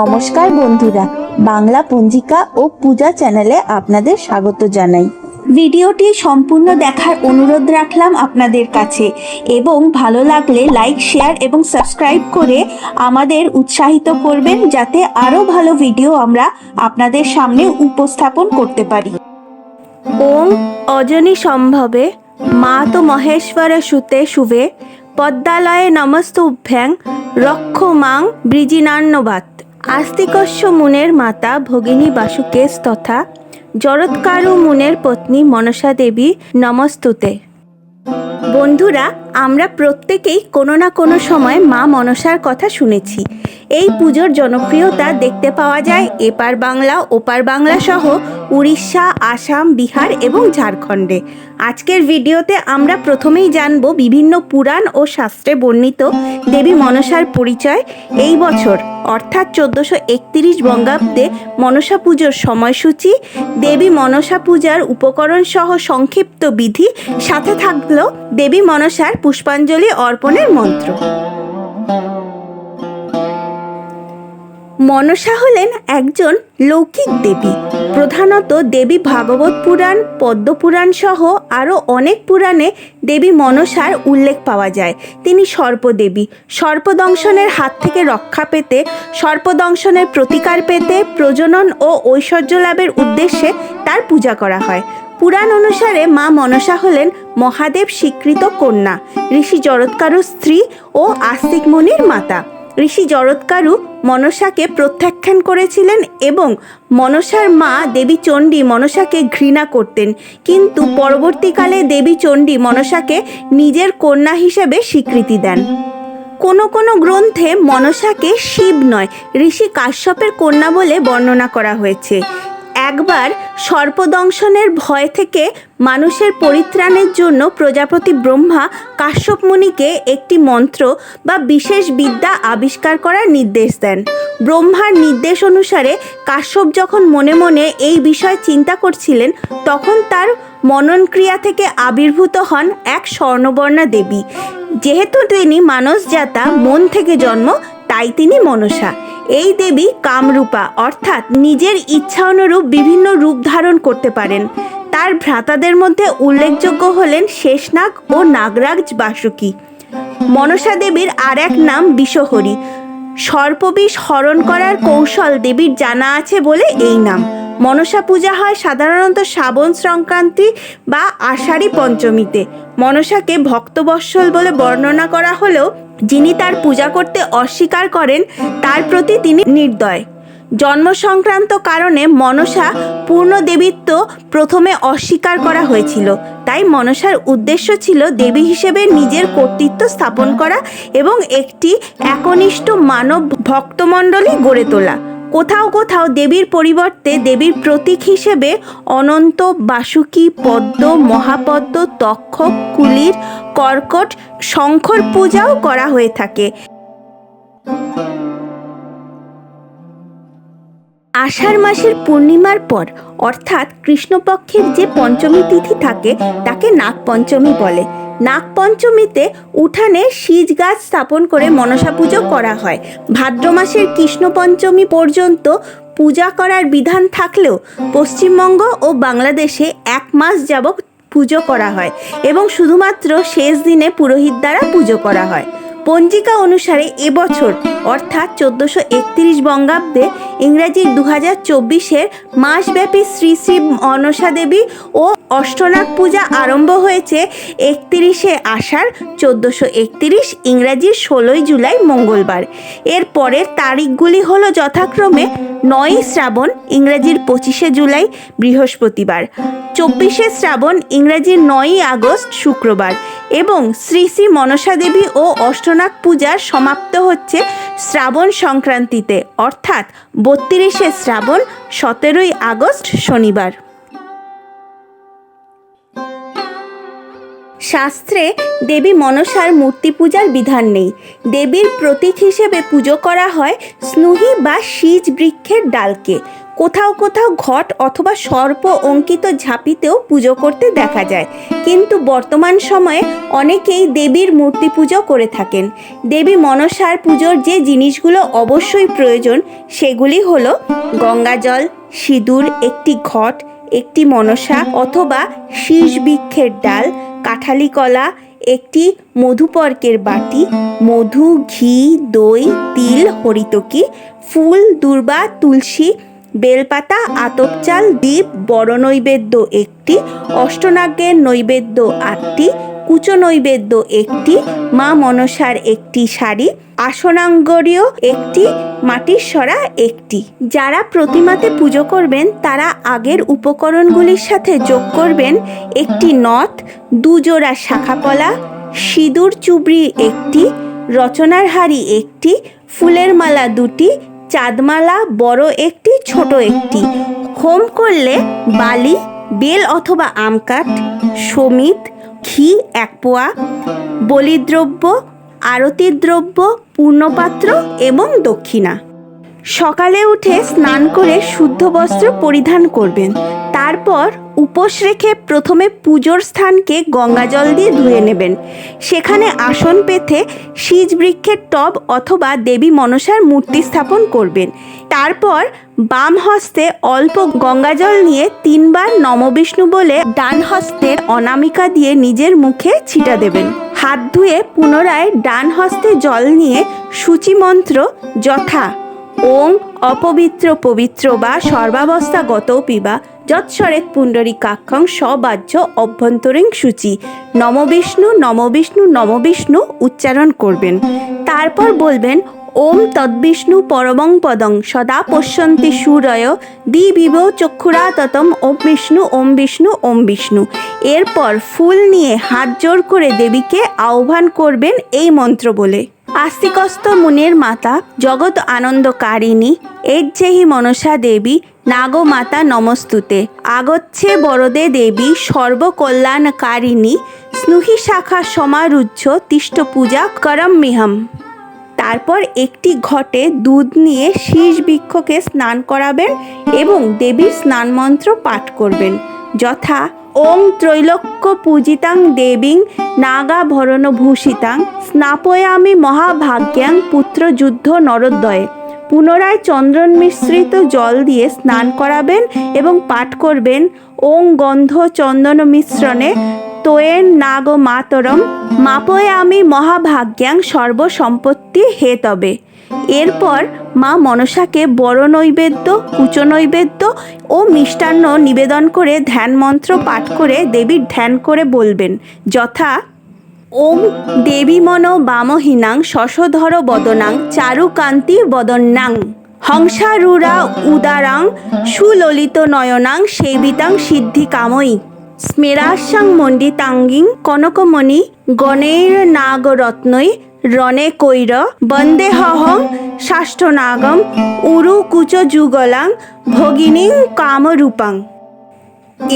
নমস্কার বন্ধুরা, বাংলা পঞ্জিকা ও পূজা চ্যানেলে আপনাদের স্বাগত জানাই। ভিডিওটি সম্পূর্ণ দেখার অনুরোধ রাখলাম আপনাদের কাছে এবং ভালো লাগলে লাইক, শেয়ার এবং সাবস্ক্রাইব করে আমাদের উৎসাহিত করবেন যাতে আরও ভালো ভিডিও আমরা আপনাদের সামনে উপস্থাপন করতে পারি। ওং অজনী সম্ভবে, মা তো মহেশ্বর সুতে শুভে পদ্মালয়ে নমস্তুভ্যাং, রক্ষ মাং বৃজিনান্নবাত আস্তিকস্য মুনের মাতা ভগিনী বাসুকেশ তথা জরৎকারু মুনের পত্নী মনসা দেবী নমস্তুতে। বন্ধুরা, আমরা প্রত্যেকেই কোনো না কোনো সময় মা মনসার কথা শুনেছি। এই পুজোর জনপ্রিয়তা দেখতে পাওয়া যায় এপার বাংলা, ওপার বাংলা সহ উড়িষ্যা, আসাম, বিহার এবং ঝাড়খণ্ডে। আজকের ভিডিওতে আমরা প্রথমেই জানব বিভিন্ন পুরাণ ও শাস্ত্রে বর্ণিত দেবী মনসার পরিচয়। এই বছর, অর্থাৎ চোদ্দোশো একতিরিশ বঙ্গাব্দে মনসা পুজোর সময়সূচি, দেবী মনসা পূজার উপকরণ সহ সংক্ষিপ্ত বিধি সাথে থাকল দেবী মনসার পুষ্পাঞ্জলি অর্পণের মন্ত্র। মনসা হলেন একজন লৌকিক দেবী। প্রধানত দেবী ভাগবত পুরাণ পদ্মপুরাণ সহ আরও অনেক পুরাণে দেবী মনসার উল্লেখ পাওয়া যায়। তিনি সর্পদেবী। সর্পদংশনের হাত থেকে রক্ষা পেতে, সর্পদংশনের প্রতিকার পেতে প্রজনন ও ঐশ্বর্য লাভের উদ্দেশ্যে তার পূজা করা হয়। পুরাণ অনুসারে মা মনসা হলেন মহাদেব স্বীকৃত কন্যা, ঋষি জরৎকারুর স্ত্রী ও আস্তিক মুনির মাতা। ঋষি জরৎকারু মনসাকে প্রত্যাখ্যান করেছিলেন এবং মনসার মা দেবী চণ্ডী মনসাকে ঘৃণা করতেন। কিন্তু পরবর্তীকালে দেবী চণ্ডী মনসাকে নিজের কন্যা হিসেবে স্বীকৃতি দেন। কোনো কোনো গ্রন্থে মনসাকে শিব নয়, ঋষি কাশ্যপের কন্যা বলে বর্ণনা করা হয়েছে। একবার সর্পদংশনের ভয় থেকে মানুষের পরিত্রাণের জন্য প্রজাপতি ব্রহ্মা কাশ্যপ মুনিকে একটি মন্ত্র বা বিশেষ বিদ্যা আবিষ্কার করার নির্দেশ দেন। ব্রহ্মার নির্দেশ অনুসারে কাশ্যপ যখন মনে মনে এই বিষয় চিন্তা করছিলেন, তখন তার মনন ক্রিয়া থেকে আবির্ভূত হন এক স্বর্ণবর্ণা দেবী। যেহেতু তিনি মানসজাতা, মন থেকে জন্ম, তাই তিনি মনসা। এই দেবী কামরূপা, অর্থাৎ নিজের ইচ্ছা অনুরূপ বিভিন্ন রূপ ধারণ করতে পারেন। তার ভ্রাতাদের মধ্যে উল্লেখযোগ্য হলেন শেষনাগ ও নাগরাজ বাসুকি। মনসা দেবীর আর এক নাম বিষহরী সর্পবিষ হরণ করার কৌশল দেবীর জানা আছে বলে এই নাম। মনসা পূজা হয় সাধারণত শ্রাবণ সংক্রান্তি বা আষাঢ়ী পঞ্চমীতে। মনসাকে ভক্তবৎসল বলে বর্ণনা করা হলেও যিনি তার পূজা করতে অস্বীকার করেন, তার প্রতি তিনি নির্দয়। জন্ম সংক্রান্ত কারণে মনসা পূর্ণ দেবীত্ব প্রথমে অস্বীকার করা হয়েছিল। তাই মনসার উদ্দেশ্য ছিল দেবী হিসেবে নিজের কর্তৃত্ব স্থাপন করা এবং একটি একনিষ্ঠ মানব ভক্তমণ্ডলী গড়ে তোলা। কোথাও কোথাও দেবীর পরিবর্তে দেবীর প্রতীক হিসেবে অনন্ত বাসুকি, পদ্ম, মহাপদ্ম তক্ষক কুলির, কর্কট শঙ্কর পূজাও করা হয়ে থাকে। আষাঢ় মাসের পূর্ণিমার পর, অর্থাৎ কৃষ্ণপক্ষের যে পঞ্চমী তিথি থাকে, তাকে নাগপঞ্চমী বলে। নাগপঞ্চমীতে উঠানে শীজ গাছ স্থাপন করে মনসা পুজো করা হয়। ভাদ্র মাসের কৃষ্ণ পঞ্চমী পর্যন্ত পূজা করার বিধান থাকলেও পশ্চিমবঙ্গ ও বাংলাদেশে এক মাস যাবৎ পুজো করা হয় এবং শুধুমাত্র শেষ দিনে পুরোহিত দ্বারা পুজো করা হয়। পঞ্জিকা অনুসারে এবছর, অর্থাৎ চোদ্দোশো একত্রিশ বঙ্গাব্দে ইংরাজির দু হাজার চব্বিশের মাসব্যাপী শ্রী শ্রী মনসা দেবী ও অষ্টনাগ পূজা আরম্ভ হয়েছে একত্রিশে আষাঢ় চোদ্দোশো একত্রিশ ইংরাজির ষোলোই জুলাই মঙ্গলবার। এর পরের তারিখগুলি হলো যথাক্রমে নয়ই শ্রাবণ ইংরাজির পঁচিশে জুলাই বৃহস্পতিবার, চব্বিশে শ্রাবণ ইংরাজির নয়ই আগস্ট শুক্রবার এবং শ্রী শ্রী মনসা দেবী ও অষ্টনাগ পূজার সমাপ্ত হচ্ছে শ্রাবণ সংক্রান্তিতে। অর্থাৎ বত্রিশে শ্রাবণ সতেরোই আগস্ট শনিবার। শাস্ত্রে দেবী মনসার মূর্তি পূজার বিধান নেই। দেবীর প্রতীক হিসেবে পুজো করা হয় স্নুহি বা শীজ বৃক্ষের ডালকে। কোথাও কোথাও ঘট অথবা সর্প অঙ্কিত ঝাঁপিতেও পুজো করতে দেখা যায়। কিন্তু বর্তমান সময়ে অনেকেই দেবীর মূর্তি পুজো করে থাকেন। দেবী মনসার পুজোর যে জিনিসগুলো অবশ্যই প্রয়োজন, সেগুলি হলো গঙ্গাজল, সিঁদুর, একটি ঘট একটি মনসা অথবা শীষ বৃক্ষের ডাল, কাঠালি কলা, একটি মধুপর্কের বাটি, মধু, ঘি, দই, তিল, হরিতকি, ফুল, দুর্বা, তুলসী, বেলপাতা আতপ চাল দ্বীপ বড় নৈবেদ্য একটি অষ্টনাগের নৈবেদ্য আটটি কুচো নৈবেদ্য একটি, মা মনসার একটি শাড়ি, আসনাঙ্গরীয় একটি মাটির সরা একটি। যারা প্রতিমাতে পুজো করবেন, তারা আগের উপকরণগুলির সাথে যোগ করবেন একটি নথ, দুজোড়া শাখাপলা, সিঁদুর চুবড়ি একটি, রচনার হাড়ি একটি, ফুলের মালা দুটি, চাঁদমালা বড় একটি, ছোট একটি। হোম করলে বালি, বেল অথবা আম কাঠ সমিত ঘি এক পোয়া, বলিদ্রব্য আরতির দ্রব্য পূর্ণপাত্র এবং দক্ষিণা। সকালে উঠে স্নান করে শুদ্ধ বস্ত্র পরিধান করবেন। তারপর উপোস রেখে প্রথমে পুজোর স্থানকে গঙ্গাজল দিয়ে ধুয়ে নেবেন। সেখানে আসন পেতে শীজ বৃক্ষের টব অথবা দেবী মনসার মূর্তি স্থাপন করবেন। তারপর বাম হস্তে অল্প গঙ্গাজল নিয়ে তিনবার নমবিষ্ণু বলে ডান হস্তের অনামিকা দিয়ে নিজের মুখে ছিটা দেবেন। হাত ধুয়ে পুনরায় ডান হস্তে জল নিয়ে সূচিমন্ত্র যথা ওং অপবিত্র পবিত্র বা সর্বাবস্থা গত পিবা পুণ্ডরী কাক্ষং সবাহ্য অভ্যন্তরীণ সূচি। নমবিষ্ণু নমবিষ্ণু নমবিষ্ণু উচ্চারণ করবেন। তারপর বলবেন, ওম তদ্বিষ্ণু পরমং পদং, সদা পশ্যন্তি সুরয় দি বিব চক্ষুরা ততম ওম বিষ্ণু ওম বিষ্ণু ওম বিষ্ণু। এরপর ফুল নিয়ে হাত জোর করে দেবীকে আহ্বান করবেন এই মন্ত্র বলে। আস্তিকস্ত মুনের মাতা, জগৎ আনন্দকারিণী এজ্জেহি মনসা দেবী, নাগ মাতা নমস্তুতে। আগচ্ছে বরদে দেবী, সর্বকল্যাণকারিণী, স্নুহি শাখা সমারুহ্য তিষ্ট পূজা করম্মিহম তারপর একটি ঘটে দুধ নিয়ে শীষ বৃক্ষকে স্নান করাবেন এবং দেবীর স্নান মন্ত্র পাঠ করবেন। যথা ওং ত্রৈলোক্য পূজিতাং দেবীং নাগা ভরণ ভূষিতাং স্নাপয়ামি মহাভাগ্যাং পুত্র যুদ্ধ নরোদয়ে পুনরায় চন্দ্রন মিশ্রিত জল দিয়ে স্নান করাবেন এবং পাঠ করবেন। ওং গন্ধ চন্দন মিশ্রণে তোয়েন নাগ মাতরম, মাপয়ে আমি মহাভাগ্যাং সর্বসম্পত্তি হে তবে। এরপর মা মনসাকে বড় নৈবেদ্য, কুচো নৈবেদ্য ও মিষ্টান্ন নিবেদন করে ধ্যান মন্ত্র পাঠ করে দেবীর ধ্যান করে বলবেন, যথা, ওম দেবী মন বামহীনাং শশধর বদনাং চারুকান্তি বদন্নাং হংসারুরা উদারাং সুললিত নয়নাং সেবিতাং সিদ্ধি কাময়ী স্মেরাসাং মণ্ডিতাঙ্গিং কনকমণি গণের নাগরত্নৈ রণে কৈর বন্দেহং শাষ্টনাগম উরু কুচ যুগলাং ভগিনীং কামরূপাং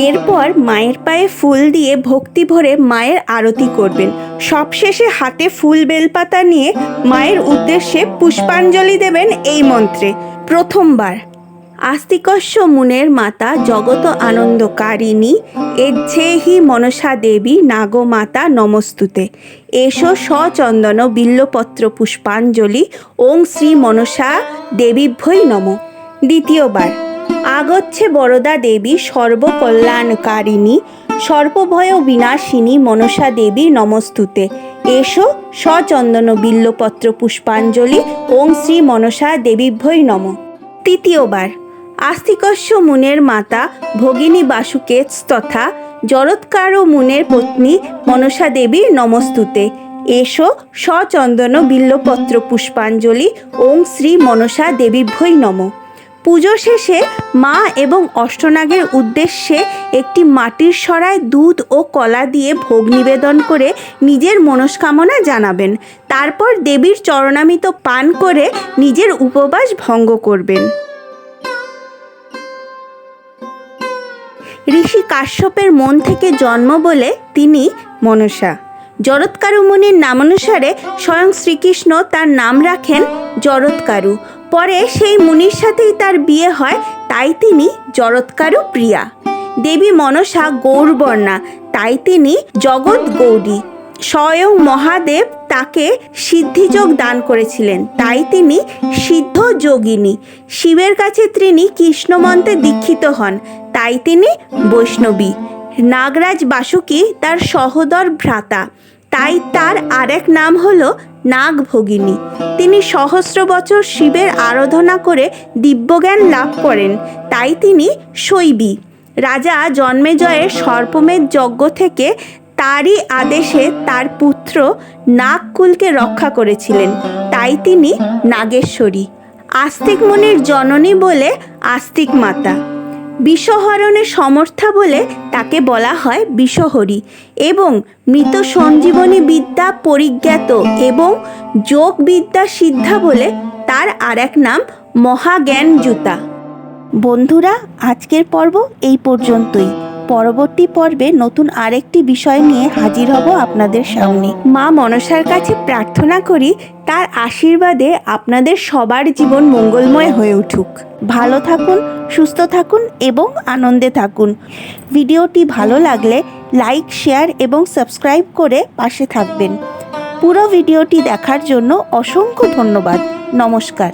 এরপর মায়ের পায়ে ফুল দিয়ে ভক্তি ভরে মায়ের আরতি করবেন। সবশেষে হাতে ফুল বেলপাতা নিয়ে মায়ের উদ্দেশ্যে পুষ্পাঞ্জলি দেবেন এই মন্ত্রে। প্রথমবার। আস্তিকস্য মুনের মাতা জগত আনন্দকারিণী এজ্জেহি মনসা দেবী নাগমাতা নমস্তুতে। এসো সচন্দন বিল্লপত্র পুষ্পাঞ্জলি, ওং শ্রী মনসা দেবীভ্যই নম। দ্বিতীয়বার, আগচ্ছে বরদা দেবী সর্বকল্যাণকারিণী সর্বভয় বিনাশিনী মনসা দেবী নমস্তুতে। এসো সচন্দন বিল্লপত্র পুষ্পাঞ্জলি, ওং শ্রী মনসা দেবীভ্যই নম। তৃতীয়বার আস্তিকস্য মুনের মাতা ভগিনী বাসুকেত তথা জরৎকার মুনের পত্নী মনসা দেবী নমস্তুতে। এসো সচন্দন বিল্লপত্র পুষ্পাঞ্জলি ওং শ্রী মনসা দেবীভ্যই নম। পুজো শেষে মা এবং অষ্টনাগের উদ্দেশ্যে একটি মাটির সরায় দুধ ও কলা দিয়ে ভোগ নিবেদন করে নিজের মনস্কামনা জানাবেন। তারপর দেবীর চরণামিত পান করে নিজের উপবাস ভঙ্গ করবেন। ঋষি কাশ্যপের মন থেকে জন্ম বলে তিনি মনসা। জরৎকারু মুনির নামানুসারে স্বয়ং শ্রীকৃষ্ণ তার নাম রাখেন জরৎকারু। পরে সেই মুনির সাথেই তার বিয়ে হয়, তাই তিনি জরৎকারু প্রিয়া। দেবী মনসা গৌরবর্ণা, তাই তিনি জগৎ গৌরী। স্বয়ং মহাদেব তাকে সিদ্ধিযোগ দান করেছিলেন। তাই তিনি সিদ্ধ যোগিনী। শিবের কাছে তিনি কৃষ্ণমন্ত্রে দীক্ষিত হন। তাই তিনি বৈষ্ণবী। নাগরাজ বাসুকি তার সহোদর ভ্রাতা। তাই তার আরেক নাম হলো নাগভগিনী। তিনি সহস্র বছর শিবের আরাধনা করে দিব্যজ্ঞান লাভ করেন। তাই তিনি শৈবী। রাজা জন্মেজয়ের সর্পমেধ যজ্ঞ থেকে তারই আদেশে তার পুত্র নাগকুলকে রক্ষা করেছিলেন। তাই তিনি নাগেশ্বরী আস্তিক মুনির জননী বলে আস্তিক মাতা। বিষহরণের সমর্থা বলে তাকে বলা হয় বিষহরী এবং মৃত সঞ্জীবনী বিদ্যা পরিজ্ঞাত এবং যোগ বিদ্যা সিদ্ধা বলে তার আর এক নাম মহাজ্ঞান জুতা বন্ধুরা, আজকের পর্ব এই পর্যন্তই। পরবর্তী পর্বে নতুন আরেকটি বিষয় নিয়ে হাজির হব আপনাদের সামনে। মা মনসার কাছে প্রার্থনা করি, তার আশীর্বাদে আপনাদের সবার জীবন মঙ্গলময় হয়ে উঠুক। ভালো থাকুন, সুস্থ থাকুন এবং আনন্দে থাকুন। ভিডিওটি ভালো লাগলে লাইক, শেয়ার এবং সাবস্ক্রাইব করে পাশে থাকবেন। পুরো ভিডিওটি দেখার জন্য অসংখ্য ধন্যবাদ। নমস্কার।